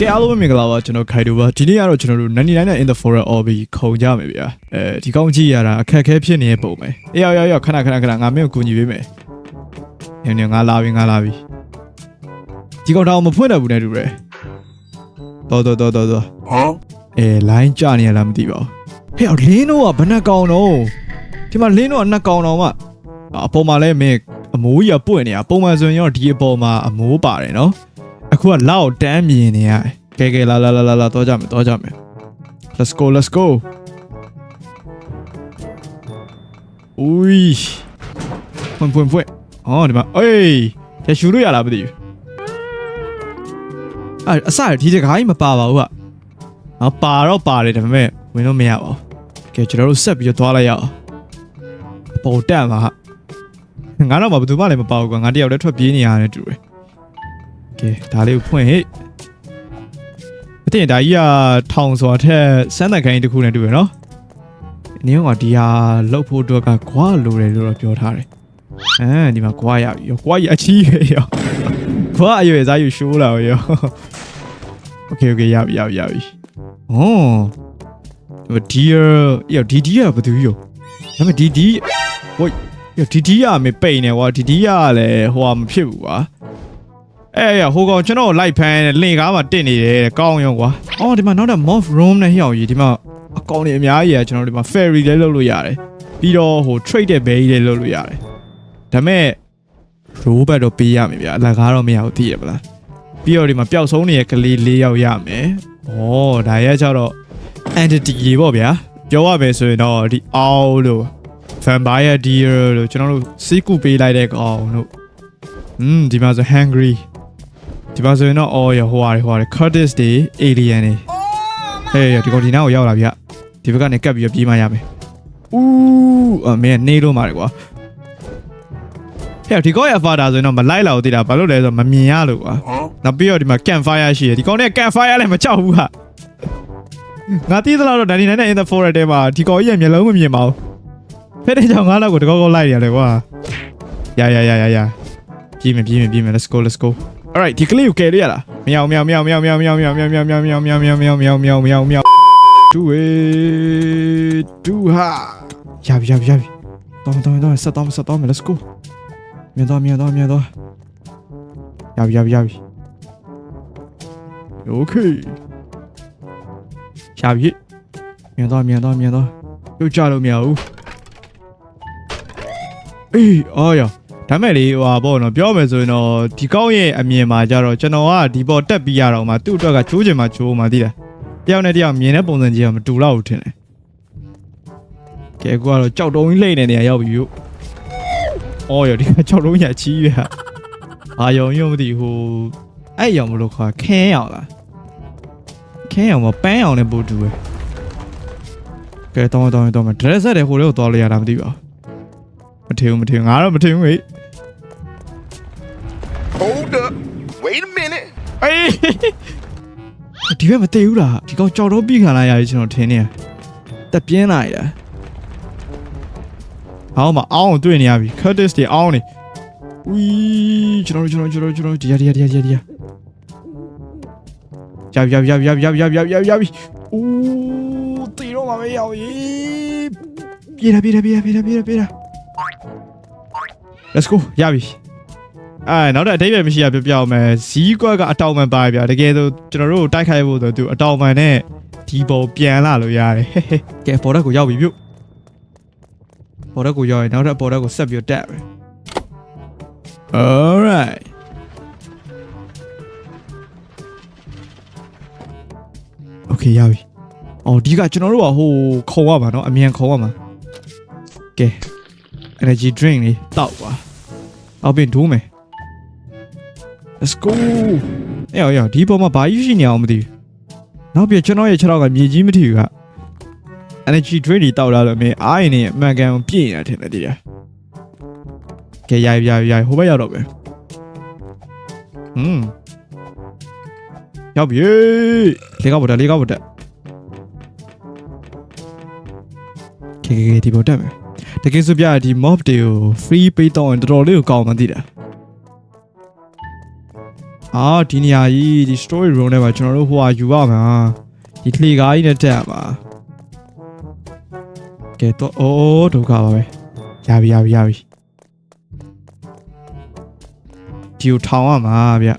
ကဲအားလုံးပဲမင်္ဂလာပါကျွန်တော်ခိုင်တူပါဒီနေ့ကတော့ကျွန်တော်တို့99နဲ့ in the forest OB ခုံကြမယ်ဗျာအဲဒီကောင်းကြည့်ရတာအခက်အခဲဖြစ်နေတဲ့ပုံပဲအေးရောက်ရောက်ရောက်ခဏခဏခဏငါမင်းကိုကူညီပေးမယ်ညညငါလာပြီငါလာပြီဒီကောင်တော့မဖွင့်တော့ဘူးနဲ့တူတယ်တော်တော်တော်တော်တော်ဟမ်အဲ line ကြနေရလားမသိပါဘူးဟဲ့အော်လင်းတော့ကဘယ်နှကောင်တော့ဒီမှာလင်းတော့ကနှစ်ကောင်တော့မှအပေါ်မှာလဲမင်းအမိုးကြီးကပွင့်နေတာပုံမှန်ဆိုရင်တော့ဒီအပေါ်မှာအမိုးပါတယ်နော် အခုကလောက်တန်းမြင်နေရတယ်ကဲကဲလာလာလာလာလာတော့ကြမယ်တော့ကြမယ် let's go let's go ဦးီဖွင့်ဖွင့်ဖွင့်ဟောဒီမှာအေးရရှူလို့ရလားမသိဘူးအဲ့အစရဒီတကားကြီးမပါပါဘူးကဟောပါတော့ပါတယ်ဒါပေမဲ့ဝင်လို့မရပါဘူးကဲကျွန်တော်တို့ဆက်ပြီးတော့သွားလိုက်ရအောင်ပေါ်တက်မှာဟာငါတော့ဘာဘူးမှလည်းမပါဘူးကွာငါတယောက်တည်းထွက်ပြေးနေရတယ်တူတယ် ကဲဒါလေးကိုဖွင့်ဟိအတင်ဒါကြီးကထောင်စွာထက်စမ်းသပ်ခိုင်းတစ်ခုနဲ့တူရနော်အနည်းကဒီဟာလှုပ်ဖို့အတွက်ကခွာလိုတယ်လို့တော့ပြောထားတယ်အဲဒီမှာခွာရပြီရောခွာရအချီးပဲရောခွာအရွယ်စားယူရှိုးလာရောโอเคโอเคရပြီရပြီရပြီဟောဒီရောဒီဒီကဘာတူရောဒါပေမဲ့ဒီဒီဝိုးဒီဒီကမေပိန်နေကွာဒီဒီကလည်းဟိုဟာမဖြစ်ဘူးကွာ အဲ့ရဟိုကောင်ကျွန်တော်လိုက်ဖမ်းလင့်ကားမှာတစ်နေတယ်တဲ့ကောင်းရောကွာအော်ဒီမှာနောက်တော့ moth room နဲ့ဟျောက်ကြီးဒီမှာအကောင်တွေအများကြီးရကျွန်တော်ဒီမှာ ferry လည်းလုပ်လို့ရတယ်ပြီးတော့ဟို trade တဲ့ bay လည်းလုပ်လို့ရတယ်ဒါပေမဲ့ robot တော့ပေးရမယ်ဗျာအလကားတော့မရဘူးသိရပလားပြီးတော့ဒီမှာပျောက်ဆုံးနေတဲ့ကလေး၄ယောက်ရမယ်ဩဒါရဲကျတော့ entity တွေပေါ့ဗျာပြောရမယ်ဆိုရင်တော့ဒီ owl လို့ vampire deer လို့ကျွန်တော်တို့စီးကူပေးလိုက်တဲ့ကောင်တို့อืมဒီမှာဆို hungry ဒီမှာဆိုရင်တော့အော်ရဟိုဟာတွေဟိုဟာတွေ Curtis တွေ alien တွေဟဲ့ရဒီကောင်ဒီနားကိုရောက်လာပြီကဒီဘက်ကနေကပ်ပြီးတော့ပြေးမှရမယ်ဦးအမေကနေလို့မှာလေကွာဟဲ့ဒီကောင်ရဲ့ father ဆိုရင်တော့မလိုက်လာဘူးတိတာဘာလို့လဲဆိုတော့မမြင်ရလို့ကွာဟမ်နောက်ပြီးတော့ဒီမှာ campfire ရှိတယ်ဒီကောင်နဲ့ campfire လည်းမကြောက်ဘူးဟာငါတီးသလားတော့99နဲ့ in the forest ထဲမှာဒီကောင်ကြီးရဲ့မျက်လုံးမမြင်ပါဘူးဖက်တဲ့ကြောင်ငါးလောက်ကိုတကောကောလိုက်ရတယ်ကွာရရရရရပြေးမယ်ပြေးမယ်ပြေးမယ် let's go let's go alright ဒီကလေးကိုကယ်ရရလားမြောင်မြောင်မြောင်မြောင်မြောင်မြောင်မြောင်မြောင်မြောင်မြောင်မြောင်မြောင်မြောင်မြောင်မြောင်မြောင်မြောင် do it do ha ရပြီရပြီရပြီတော့တော့တော့ဆက်တော့ဆက်တော့ let's go မြန်တော့မြန်တော့မြန်တော့ရပြီရပြီရပြီ okay ရပြီမြန်တော့မြန် တော့မြန်တော့ပြုတ်ကြလို့မရဘူးအေးအော်ရဒါမဲ့လေဟိုဟာပေါ့နော်ပြောမယ်ဆိုရင်တော့ဒီကောင်းရဲ့အမြင်မှာကြတော့ကျွန်တော်ကဒီပေါ်တက်ပြီးရတော့မှသူ့အတွက်ကချိုးချင်မှချိုးမှသိလားတယောက်နဲ့တယောက်မြင်တဲ့ပုံစံကြီးကမတူတော့ဘူးထင်တယ်ကဲကိုကတော့ကြောက်တုံးကြီးလိမ့်နေနေရရောက်ပြီယူအော်ရဒီကကြောက်တုံးကြီးချီးရအာယုံယုံမသိဟိုအဲ့ရောင်မလို့ခေါ်ခင်းရောင်လားခင်းရောင်မပန်းရောင်နဲ့ပို့တူပဲကဲတောင်းတောင်းတောင်းမဒရက်ဆက်တဲ့ဟိုလေးကိုသွားလို့ရတာမသိပါဘူး မထင်ဘူးမထင်ဘူးငါတော့မထင်ဘူးဟေ့ Hold up wait a minute အေးဒီဘက်မတည်ဘူးလားဒီကောင်ကြောက်တော့ပြီးခံလာရပြီကျွန်တော်ထင်နေရတက်ပြင်းလာရတာဟောင်းမအောင်းတွေ့နေရပြီ Curtis တွေအောင်းနေဝီးကျွန်တော်တို့ကျွန်တော်တို့ကျွန်တော်တို့ဒီရဒီရဒီရဒီရဒီရရပြီရပြီရပြီရပြီရပြီရပြီရပြီရပြီဦးတီတော့မမရောက်ရေးပြေးတာပြေးတာပြေးတာပြေးတာပြေးတာပြေးတာ Let's go ရပြီ အဲနောက်တော့အတိတ်ပဲမရှိရပြပြအောင်မယ်ဇီးကွက်ကအတောင်မှန်ပါဗျာတကယ်ဆိုကျွန်တော်တို့တိုက်ခိုက်ဖို့ဆိုသူအတောင်မှန်နဲ့ဒီပုံပြန်လာလို့ရတယ်ကဲပေါ်တက်ကိုရောက်ပြီပြုတ်ပေါ်တက်ကိုရောက်ရင်နောက်ထပ်ပေါ်တက်ကိုဆက်ပြီးတော့တက်မယ် alright โอเคရပြီအော်ဒီကကျွန်တော်တို့ကဟိုခုံရမှာเนาะအမြန်ခုံရမှာကဲ energy drink လေးတောက်ပါ အောက်ပြင်ဒိုးမယ် Let's go အေးအေးဒီပေါ်မှာဘာယူရှိနေအောင်မသိဘူးနောက်ပြကျွန်တော်ရဲ့ခြေထောက်ကမြေကြီးမထီဘူးက energy drink တွေတောက်လာလို့အမေအားရင်နဲ့အမှန်ကန်ပြည့်နေတာထင်တယ်တည်းကဲရိုက်ရိုက်ရိုက်ဟိုဘက်ရောက်တော့ပဲဟွန်းရောက်ပြီလေကောက်ပေါ်တက်လေကောက်ပေါ်တက်ကဲကဲကဲဒီပေါ်တက်မယ် တကယ်ဆိုပြဒီ mob တွေကို free ပေးတော့ရင်တော်တော်လေးကိုကောင်းမှသိတယ် အာဒီနေရာကြီးဒီ story room ထဲမှာကျွန်တော်တို့ဟိုဟာယူရမှာဒီလှေကားကြီးနဲ့တက်ရမှာကဲတော့အိုးဒုက္ခပါပဲရပြီရပြီရပြီဒီကိုထောင်ရမှာဗျ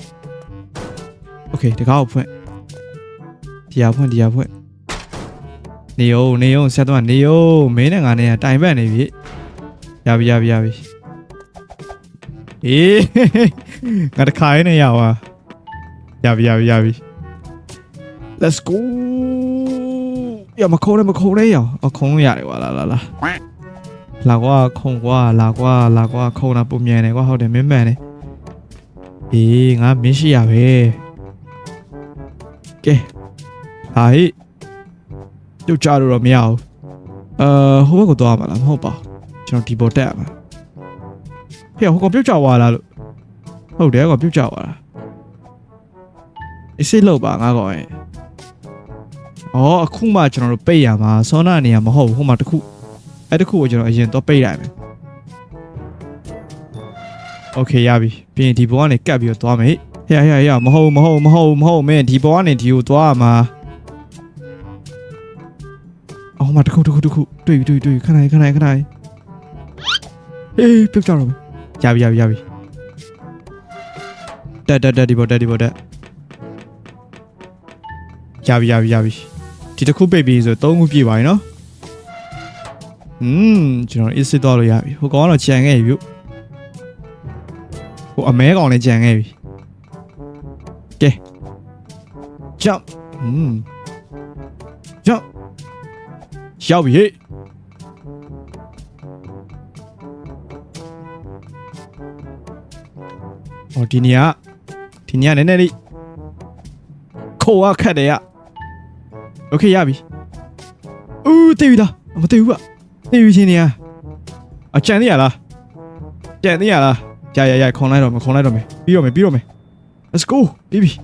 โอเคတကားကိုဖွင့်ဒီဟာဖွင့်ဒီဟာဖွင့် နေအောင်နေအောင်ဆက်တော့နေအောင်မင်းနဲ့ငါနဲ့ကတိုင်ပတ်နေပြီရပြီရပြီရပြီအေးငါတခါရနေရပါရပြီရပြီရပြီ let's go ရမခုံးနဲ့မခုံးနဲ့ရအောင်အခုံးလို့ရတယ်ကွာလာလာလာလာကွာခုံကွာလာကွာလာကွာခုံတာပုံမြန်တယ်ကွာဟုတ်တယ်မင်းမှန်တယ်အေးငါမင်းရှိရပဲကဲဟာဟိ ပြုတ်ကြလို့တော့မရဘူးအာဟိုဘက်ကိုသွားမှာလားမဟုတ်ပါဘူးကျွန်တော်ဒီပေါ်တက်ရမှာဟဲ့ဟိုကောင်ပြုတ်ကြသွားလားလို့ ဟုတ်တယ်ကွာပြုတ်ကြသွားတာအစ်စ်လောက်ပါငါကောင်ရဲ့အော်အခုမှကျွန်တော်တို့ပိတ်ရမှာဆောနာနေရမဟုတ်ဘူးဟိုမှာတစ်ခုအဲ့တစ်ခုကိုကျွန်တော်အရင်တော့ပိတ်လိုက်မယ်โอเคရပြီပြီးရင်ဒီဘောကနေကတ်ပြီးတော့သွားမယ်ဟဲ့ဟဲ့ဟဲ့မဟုတ်မဟုတ်မဟုတ်မဟုတ်မင်းဒီဘောကနေဒီကိုသွားရမှာ အော်မတစ်ခုတစ်ခုတစ်ခုတွေ့ပြီတွေ့ပြီတွေ့ပြီခဏလေးခဏလေးခဏလေးအေးပြုတ်ကြတော့မယ်ရပြီရပြီရပြီ တက်တက်တက်ဒီပေါ်တက်ဒီပေါ်တက်ရပြီရပြီရပြီဒီတစ်ခုပိတ်ပြီးဆိုသုံးခုပြည့်ပါပြီနော်อืมကျွန်တော် is တော့လို့ရပြီဟိုကောင်ကတော့ကြံခဲ့ပြီဟိုအမဲကောင်လည်းကြံခဲ့ပြီကဲ jump อืม jump 小比哦迪尼亚迪尼亚在那里扣啊凯迪亚 ok 亚比哦对的我对吧对不起你啊啊见你眼了见你啊了呀呀呀空来了没空来了没？比要没？比要没 let's go baby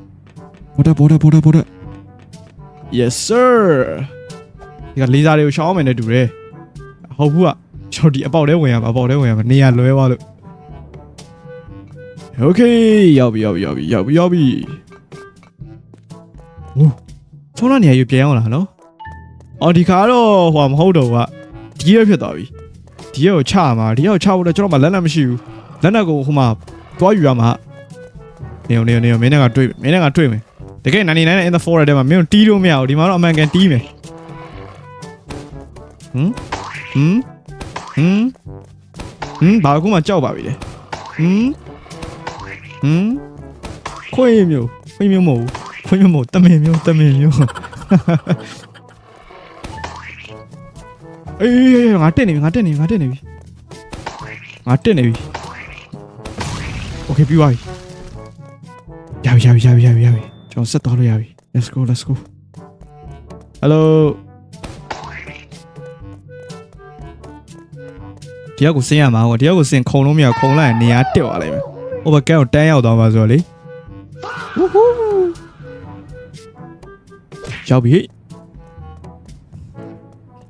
whatever yes sir ဒီကလေးစားတွေကိုရှောင်းမယ်နဲ့တူတယ်ဟုတ်ဘူးကကျွန်တော်ဒီအပေါက်ထဲဝင်ရမှာအပေါက်ထဲဝင်ရမှာနေရလွဲသွားလို့ โอเคရောက်ပြီရောက်ပြီရောက်ပြီရောက်ပြီရောက်ပြီဟိုချုံးလာနေရယူပြန်အောင်လားနော်အော်ဒီခါတော့ဟိုမဟုတ်တော့ကဒီရဖြစ်သွားပြီဒီရကိုချမှာဒီရကိုချဖို့တော့ကျွန်တော်မှလက်နက်မရှိဘူးလက်နက်ကိုဟိုမှာတွားယူရမှာနေနေနေမင်းနဲ့ကတွေ့မင်းနဲ့ကတွေ့မယ်တကယ်99 in the forest ထဲမှာမင်းတို့တီးလို့မရဘူးဒီမှာတော့အမှန်ကန်တီးမယ် ဟမ်ဟမ်ဟမ်ဟမ်ဘာကူမှကြောက်ပါပြီလေဟမ် ဟမ်ခွေးမျိုးခွေးမျိုးမဟုတ်ဘူးခွေးမျိုးမဟုတ်တမင်မျိုးတမင်မျိုးအေးငါတက်နေပြီငါတက်နေပြီငါတက်နေပြီငါတက်နေပြီโอเคပြီးသွားပြီရပြီရပြီရပြီရပြီရပြီကျွန်တော်ဆက်သွားလို့ရပြီ let's go let's go hello ဒီရောက်ကိုဆင်းရမှာကွာဒီရောက်ကိုဆင်းခုံလို့မရခုံလိုက်ရင်နေရာတက်သွားလိမ့်မယ်ဟိုဘက်ကန်းကိုတန်းရောက်သွားပါဆိုတော့လေဝူးဟူးရောက်ပြီ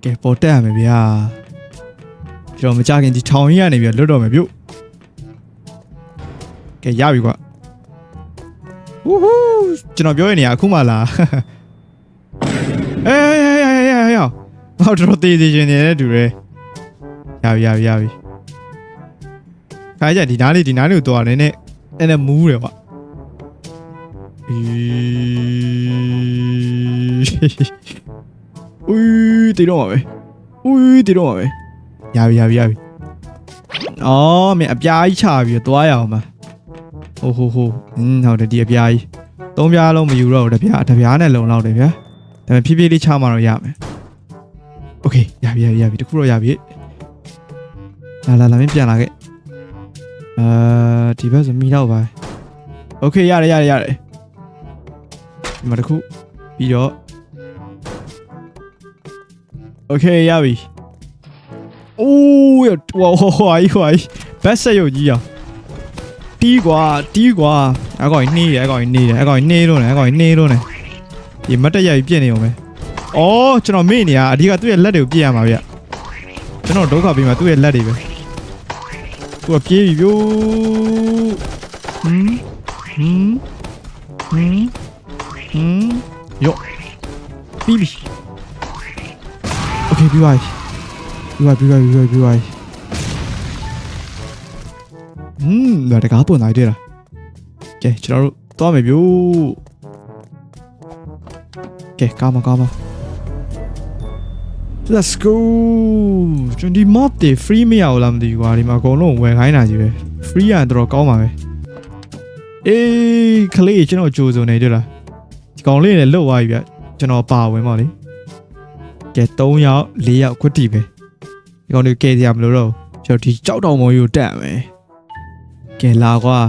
ကဲပေါ်တက်ရမယ်ဗျာကျွန်တော်မကြခင်ဒီထောင်ကြီးကနေပြီးလွတ်တော့မယ်ပြုတ်ကဲရပြီကွာဝူးဟူးကျွန်တော်ပြောရနေရအခုမှလာအေးအေးအေးအေးအေးအေးဟောတော်သေးသေးချင်းနေတဲ့တူတယ် ရပြီရပြီရပြီ ခိုင်းကြဒီနားလေးဒီနားလေးကိုတော့နည်းနည်းအဲ့နဲ့မူးတယ်ကွာအီဦးတီတော့မှာပဲဦးတီတော့မှာပဲရပြီရပြီရပြီအော်မင်းအပြားကြီးချပြီးတော့သွားရအောင်ပါဟိုဟိုဟိုอืมဟုတ်တယ်ဒီအပြားကြီးသုံးပြားလုံးမယူတော့ဘူးတစ်ပြားတစ်ပြားနဲ့လုံလောက်တယ်ဗျာဒါပေမဲ့ဖြည်းဖြည်းလေးချမှတော့ရမယ်โอเคရပြီရပြီရပြီတခုတော့ရပြီ လာလာလာမင်းပြန်လာခဲ့ အာဒီဘက်ဆိုမိတော့ပါโอเคရတယ်ရတယ်ရတယ်ဒီမှာတစ်ခုပြီးတော့โอเคရပြီအိုးရဟွာဟွာဟွာဟွာဘက်ဆက်ရုပ်ကြီးอ่ะတီးကွာတီးကွာအကောင်ကြီးနှေးတယ်အကောင်ကြီးနှေးတယ်အကောင်ကြီးနှေးလို့နေအကောင်ကြီးနှေးလို့နေဒီမတ်တက်ရကြီးပြည့်နေအောင်ပဲအော်ကျွန်တော်မေ့နေရအဓိကသူ့ရဲ့လက်တွေကိုပြည့်ရမှာဗျကျွန်တော်ဒုက္ခပြီးမှသူ့ရဲ့လက်တွေပဲ 分けるよんんんんよビビ OK ビワイビワイビワイビワイビワイうん là cái apple này đây là ok chúng ta to mày biu ok cao mà cao mà Let's go ကျွန်တော်ဒီ mod တွေ free မရဘူးလားမသိဘူးကွာဒီမှာအကုန်လုံးဝယ်ခိုင်းတာကြီးပဲ free ရရင်တော်တော်ကောင်းပါပဲအေးခလေးကျွန်တော်ကြိုးစုံနေတွေ့လားဒီကောင်လေးနဲ့လွတ်သွားပြီဗျကျွန်တော်ပါဝင်ပါလေကဲ3ယောက်4ယောက်ခွတ်တီပဲဒီကောင်တွေကဲစရာမလိုတော့ဘူးကျွန်တော်ဒီကြောက်တောင်မော်ကြီးကိုတက်မယ်ကဲလာကွာ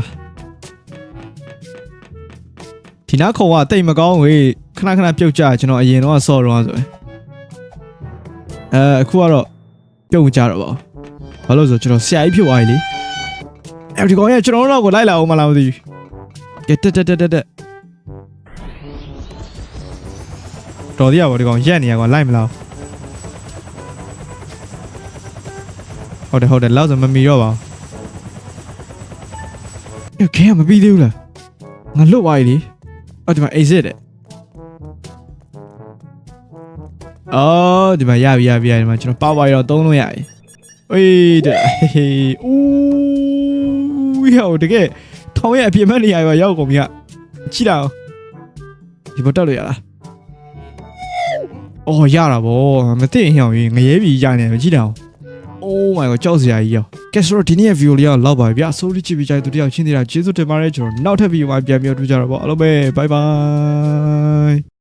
ဒီနားခေါ်ကတိတ်မကောင်းဝေးခဏခဏပြုတ်ကြကျွန်တော်အရင်တော့ဆော့တော့ဆိုရင် အဲအခုကတော့ပြုတ်မကြတော့ပါဘူးဘာလို့လဲဆိုတော့ကျွန်တော်ဆရာကြီးဖြစ်သွားပြီလေအဲဒီကောင်ကကျွန်တော်တို့တော့ကိုလိုက်လာအောင်မလားမသိဘူးကဲတက်တက်တက်တက်တက်တော်သေးရပါဒီကောင်ရက်နေရကောင်လိုက်မလားဟုတ်တယ်ဟုတ်တယ်လောက်ဆိုမမီတော့ပါဘူးခဲမပြီးသေးဘူးလားငါလွတ်သွားပြီလေအော်ဒီမှာ exit တဲ့ အော်ဒီမှာရပြီရပြီရပြီဒီမှာကျွန်တော်ပါဝါရောသုံးလို့ရပြီအေးတဲ့ဟေးဦးဟောတကယ်ထောင်ရဲ့အပြင်ဘက်နေရာရောရောက်ကုန်ပြီကကြည့်လိုက်အောင်ဒီဘက်တက်လို့ရလားအော်ရတာဗောမသိရင်ဟောင်းငရဲပြီရနေတယ်ကြည့်လိုက်အောင် Oh my god ကြောက်စရာကြီးရောကဲဆိုတော့ဒီနေ့ရဲ့ video လေးကလောက်ပါပြီဗျာဆိုလို့ချစ်ပြီးကြတဲ့သူတယောက်ချင်းသေးတာကျေးဇူးတင်ပါတယ်ကျွန်တော်နောက်ထပ် video မှာပြန်ပြီးတော့တွေ့ကြတော့ဗောအားလုံးပဲ bye bye